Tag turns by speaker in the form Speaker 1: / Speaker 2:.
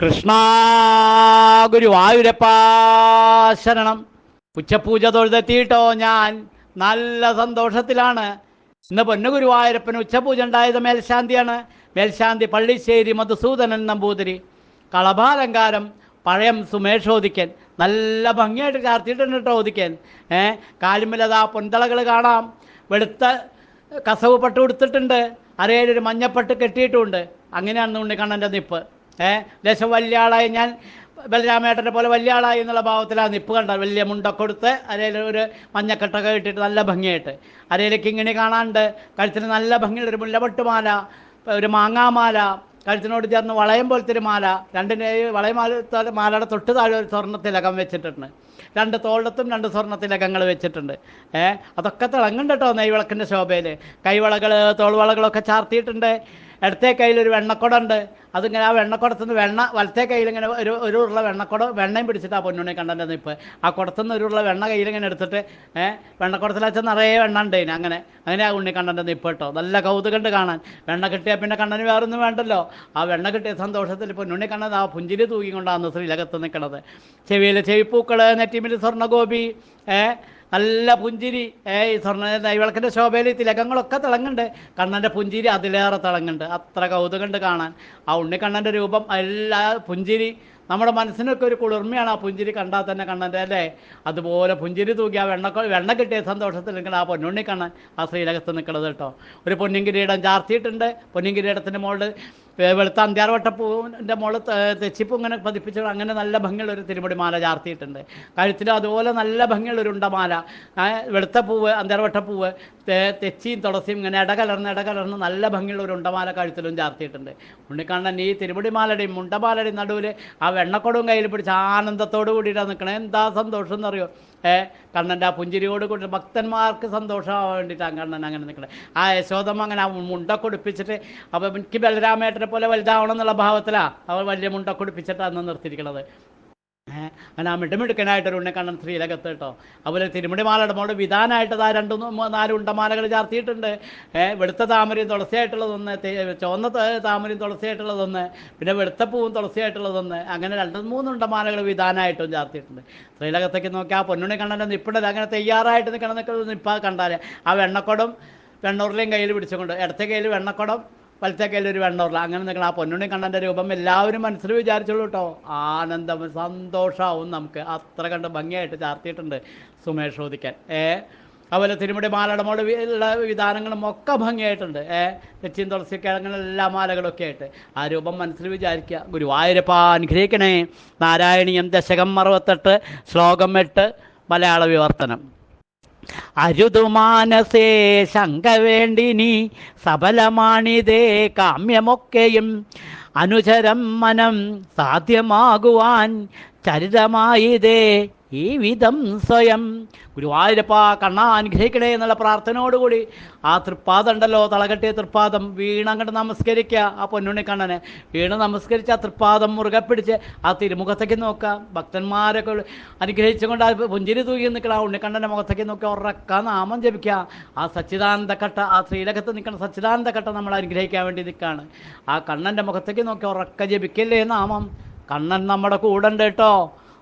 Speaker 1: കൃഷ്ണ ഗുരുവായൂരപ്പാശരണം ഉച്ചപൂജ തൊഴുതെത്തിയിട്ടോ ഞാൻ. നല്ല സന്തോഷത്തിലാണ്. ഇന്ന് പൊന്നു ഗുരുവായൂരപ്പന് ഉച്ചപൂജ ഉണ്ടായത് മേൽശാന്തിയാണ്. മേൽശാന്തി പള്ളിശ്ശേരി മധുസൂദനൻ നമ്പൂതിരി. കളഭാലങ്കാരം പഴയം സുമേഷോദിക്കൻ നല്ല ഭംഗിയായിട്ട് ചാർത്തിയിട്ടുണ്ട് കേട്ടോ ഓദിക്കൻ ഏ കാലുമ്പലതാ പൊന്തളകൾ കാണാം. വെളുത്ത കസവ് പട്ട് കൊടുത്തിട്ടുണ്ട് അരയിലൊരു മഞ്ഞപ്പട്ട് കെട്ടിയിട്ടുമുണ്ട് അങ്ങനെയാണ് ഉണ്ണിക്കണ്ണന്റെ നിപ്പ്. ഏ? ലേശം വലിയ ആളായി ഞാൻ ബലരാമേട്ടനെ പോലെ വലിയ ആളായി എന്നുള്ള ഭാവത്തിലാണ് നിപ്പ് കണ്ടത്. വലിയ മുണ്ടൊക്കെ കൊടുത്ത് അരയിൽ ഒരു മഞ്ഞക്കെട്ടൊക്കെ ഇട്ടിട്ട് നല്ല ഭംഗിയായിട്ട്. അരയിൽ കിങ്ങിണി കാണാണ്ട് കഴുത്തിന് നല്ല ഭംഗിയുള്ള ഒരു മുല്ലപൊട്ടുമാല ഒരു മാങ്ങാമാല കഴുത്തിനോട് ചേർന്ന് വളയം പോലത്തെ ഒരു മാല രണ്ടിന് വളയമാല മാലയുടെ തൊട്ട് താഴെ ഒരു സ്വർണത്തിലകം വെച്ചിട്ടുണ്ട്. രണ്ട് തോളത്തും രണ്ട് സ്വർണത്തിലകങ്ങൾ വെച്ചിട്ടുണ്ട്. ഏഹ് അതൊക്കെ തിളങ്ങുണ്ട് കേട്ടോ നെയ്വിളക്കിന്റെ ശോഭയിൽ. കൈവളകൾ തോൾവളകളൊക്കെ ചാർത്തിയിട്ടുണ്ട്. ഇടത്തെ കയ്യിൽ ഒരു വെണ്ണക്കുടമുണ്ട് അതിങ്ങനെ ആ വെണ്ണക്കുടത്തുനിന്ന് വെണ്ണ വലത്തെ കയ്യിൽ ഇങ്ങനെ ഒരു ഒരു ഉള്ള വെണ്ണക്കുടം വെണ്ണയും പിടിച്ചിട്ട് ആ പൊന്നുണ്ണി കണ്ടന്റെ നിപ്പ് ആ കുടത്തുനിന്ന് ഒരു ഉള്ള വെണ്ണ കയ്യിൽ ഇങ്ങനെ എടുത്തിട്ട് വെച്ചാൽ നിറയെ വെണ്ണ ഉണ്ടായിന് അങ്ങനെ. അങ്ങനെ ആ ഉണ്ണി കണ്ടന്റെ നിപ്പ് കേട്ടോ. നല്ല കൗതുകണ്ട് കാണാൻ. വെണ്ണ കിട്ടിയാൽ പിന്നെ കണ്ണന് വേറൊന്നും വേണ്ടല്ലോ. ആ വെണ്ണ കിട്ടിയ സന്തോഷത്തിൽ പൊന്നുണ്ണി കണ്ടത് ആ പുഞ്ചിരി തൂക്കിക്കൊണ്ടാണ് ശ്രീലകത്ത് നിൽക്കണത് ചെവിയിലെ ചെവിപ്പൂക്കൾ നെറ്റിമിൽ സ്വർണഗോപി ഏഹ് നല്ല പുഞ്ചിരി. ഏയ് സ്വർണ നൈവിളക്കിന്റെ ശോഭയിൽ തിലകങ്ങളൊക്കെ തിളങ്ങുന്നുണ്ട്. കണ്ണന്റെ പുഞ്ചിരി അതിലേറെ തിളങ്ങുന്നുണ്ട്. അത്ര കൗതുകമുണ്ട് കാണാൻ. ആ ഉണ്ണിക്കണ്ണന്റെ രൂപം എല്ലാ പുഞ്ചിരി നമ്മുടെ മനസ്സിനൊക്കെ ഒരു കുളിർമയാണ് ആ പുഞ്ചിരി കണ്ടാൽ തന്നെ കണ്ണന്റെ അല്ലേ? അതുപോലെ പുഞ്ചിരി തൂക്കി ആ വെണ്ണ വെണ്ണ കിട്ടിയ സന്തോഷത്തിൽ നിൽക്കണം ആ പൊന്നുണ്ണി കണ്ണൻ ആ ശ്രീലകത്ത് നിൽക്കണത് കേട്ടോ. ഒരു പൊന്നിൻ കിരീടം ചാർത്തിയിട്ടുണ്ട്. പൊന്നിൻ കിരീടത്തിന്റെ മുകളിൽ വെളുത്ത അന്ത്യാർവട്ട പൂവിന്റെ മുകളിൽ തെച്ചിപ്പൂ ഇങ്ങനെ പതിപ്പിച്ച് അങ്ങനെ നല്ല ഭംഗിയുള്ള ഒരു തിരുമുടി മാല ചാർത്തിയിട്ടുണ്ട്. കഴുത്തിൽ അതുപോലെ നല്ല ഭംഗിയുള്ള ഒരു ഉണ്ടമാല വെളുത്ത പൂവ് അന്ത്യാർവട്ട പൂവ് തെ- തെച്ചിയും തുളസിയും ഇങ്ങനെ ഇടകലർന്ന് ഇടകലർന്ന് നല്ല ഭംഗിയുള്ള ഒരു ഉണ്ടമാല കഴുത്തിലും ചാർത്തിയിട്ടുണ്ട്. ഉണ്ണിക്കണ്ണൻ ഈ തിരുമുടിമാലയുടെയും മുണ്ടമാലയുടെയും നടുവിൽ ആ വെണ്ണക്കൊടവും കയ്യിൽ പിടിച്ച് ആനന്ദത്തോട് കൂടിയിട്ടാണ് നിൽക്കണേ എന്താ സന്തോഷം എന്നറിയോ? ഏ കണ്ണന്റെ ആ പുഞ്ചിരിയോട് കൂടി ഭക്തന്മാർക്ക് സന്തോഷമാവാൻ വേണ്ടിയിട്ടാണ് കണ്ണൻ അങ്ങനെ നിൽക്കണേ ആ യശോദമ്മ അങ്ങനെ ആ മുണ്ട കൊടുപ്പിച്ചിട്ട് അപ്പോൾ എനിക്ക് ബലരാമേട്ടനെ പോലെ വലുതാവണം എന്നുള്ള ഭാവത്തിലാണ് അവർ വലിയ മുണ്ട കൊടുപ്പിച്ചിട്ടാണ് അന്ന് നിർത്തിയിരിക്കണത്. അങ്ങനെ ആ മിടുമിടുക്കനായിട്ടൊരു ഉണ്ണിക്കണ്ണൻ ശ്രീലകത്ത് കേട്ടോ. അതുപോലെ തിരുമുടിമാലയുടെ മോൾ വിധാനമായിട്ട് ആ രണ്ട് നാല് ഉണ്ടമാലകൾ ചാർത്തിയിട്ടുണ്ട്. വെളുത്ത താമരയും തുളസിയായിട്ടുള്ളതൊന്ന് ചുവന്ന താമരയും തുളസിയായിട്ടുള്ളതൊന്ന് പിന്നെ വെളുത്ത പൂവും തുളസിയായിട്ടുള്ളതൊന്ന് അങ്ങനെ രണ്ട് മൂന്ന് ഉണ്ടമാലകൾ വിധാനമായിട്ടും ചാർത്തിയിട്ടുണ്ട്. ശ്രീലകത്തേക്ക് നോക്കി ആ പൊന്നുണ്ണി കണ്ണന്റെ അങ്ങനെ തയ്യാറായിട്ട് നിൽക്കണം നിൽക്കുന്നത് നിപ്പാ കണ്ടാൽ ആ വെണ്ണക്കുടം വെണ്ണൂറിലെയും കയ്യിൽ പിടിച്ചുകൊണ്ട് ഇടത്തെ കയ്യിൽ വെണ്ണക്കുടം വലത്തെ കയ്യിൽ ഒരു വെണ്ണൂറില അങ്ങനെ നിങ്ങൾ ആ പൊന്നുണ്ണി കണ്ണന്റെ രൂപം എല്ലാവരും മനസ്സിൽ വിചാരിച്ചുള്ളൂ കേട്ടോ. ആനന്ദം സന്തോഷമാവും നമുക്ക്. അത്ര കണ്ട് ഭംഗിയായിട്ട് ചാർത്തിയിട്ടുണ്ട് സുമേഷ് ചോദിക്കാൻ. ഏ? അതുപോലെ തിരുമുടി മാലടമോട് ഉള്ള വിധാനങ്ങളും ഒക്കെ ഭംഗിയായിട്ടുണ്ട്. ഏ? തെച്ചിയും തുളസിയൊക്കെ അങ്ങനെ എല്ലാ മാലകളൊക്കെ ആയിട്ട്. ആ രൂപം മനസ്സിൽ വിചാരിക്കുക. ഗുരുവായൂരപ്പ അനുഗ്രഹിക്കണേ. നാരായണീയം ദശകം അറുപത്തെട്ട് ശ്ലോകം എട്ട് മലയാള വിവർത്തനം. അരുതുമാനസേ ശങ്ക വേണ്ടിനി സബലമാണിതേ കാമ്യമൊക്കെയും അനുചരം മനം സാധ്യമാകുവാൻ ചരിതമായിതേ ഈ വിധം സ്വയം. ഗുരുവായൂരപ്പ കണ്ണ അനുഗ്രഹിക്കണേ എന്നുള്ള പ്രാർത്ഥനയോടുകൂടി ആ തൃപ്പാദം ഉണ്ടല്ലോ തളകെട്ടിയ തൃപ്പാദം വീണങ്ങോട്ട് നമസ്കരിക്കുക ആ പൊന്നുണ്ണി കണ്ണനെ. വീണ് നമസ്കരിച്ച് ആ തൃപ്പാദം മുറുകെ പിടിച്ച് ആ തിരുമുഖത്തേക്ക് നോക്കുക. ഭക്തന്മാരൊക്കെ അനുഗ്രഹിച്ചുകൊണ്ട് ആ പുഞ്ചിരി തൂക്കി നിൽക്കണം ആ ഉണ്ണിക്കണ്ണന്റെ മുഖത്തേക്ക് നോക്കി ഉറക്ക നാമം ജപിക്കുക. ആ സച്ചിദാനന്ദ കട്ട ആ ശ്രീലകത്ത് നിൽക്കുന്ന സച്ചിദാനന്ദ കട്ട നമ്മൾ അനുഗ്രഹിക്കാൻ വേണ്ടി നിൽക്കുകയാണ്. ആ കണ്ണന്റെ മുഖത്തേക്ക് നോക്കി ഉറക്ക ജപിക്കല്ലേ നാമം? കണ്ണൻ നമ്മുടെ കൂടെ ഉണ്ട് കേട്ടോ.